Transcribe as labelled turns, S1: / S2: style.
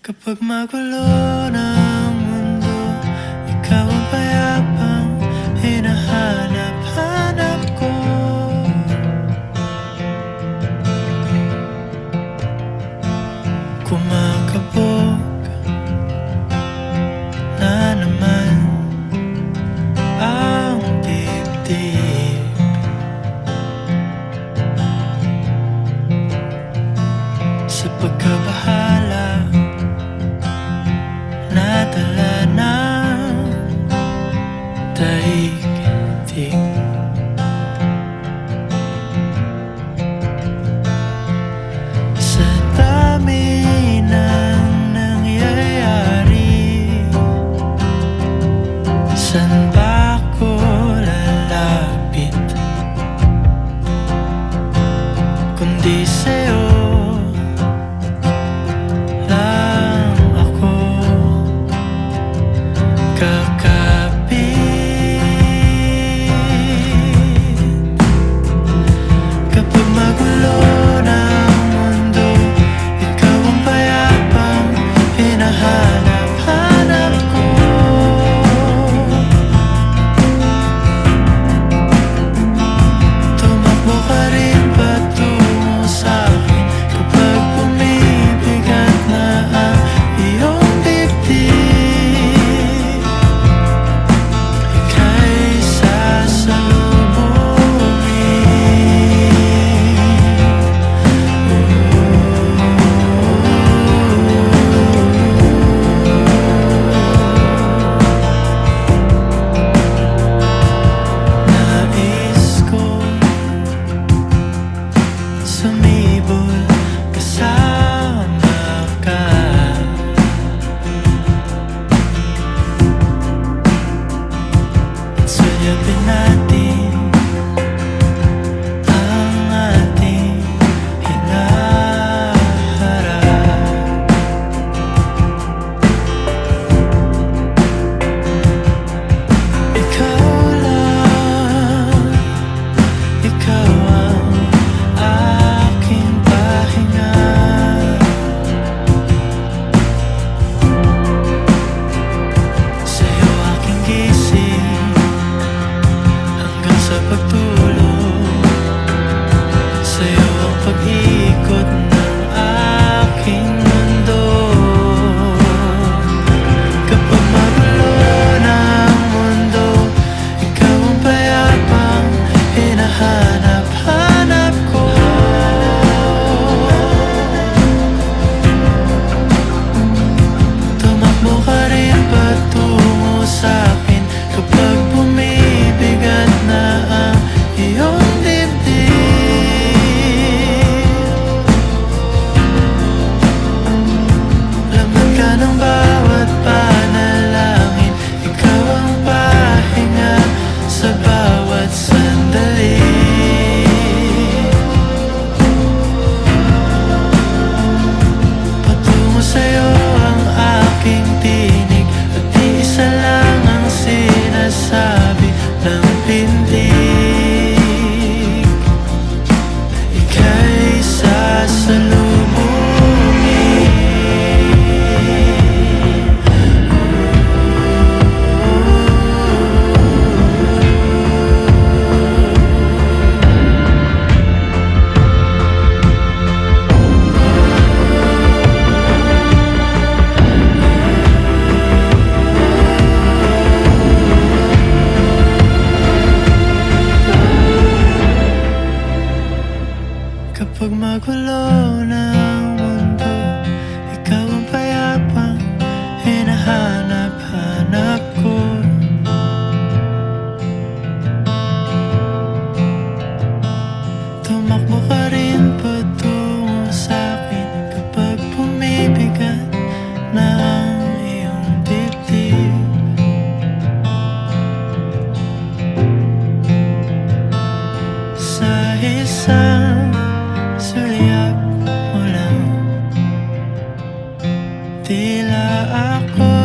S1: Kapag magulo na mundo Ikaw ang payapang hinahanap-hanap ko. Kumakabog na naman ang dibdib. Sa pagkabahala night. sa'yo ang aking tingin Pag magulo na ang mundo Ikaw ang payapang hinahanap-hanap ko. Tumakbo ka rin patungo sa'kin Kapag pumibigat na ang iyong dibdib. Sa isang na ako.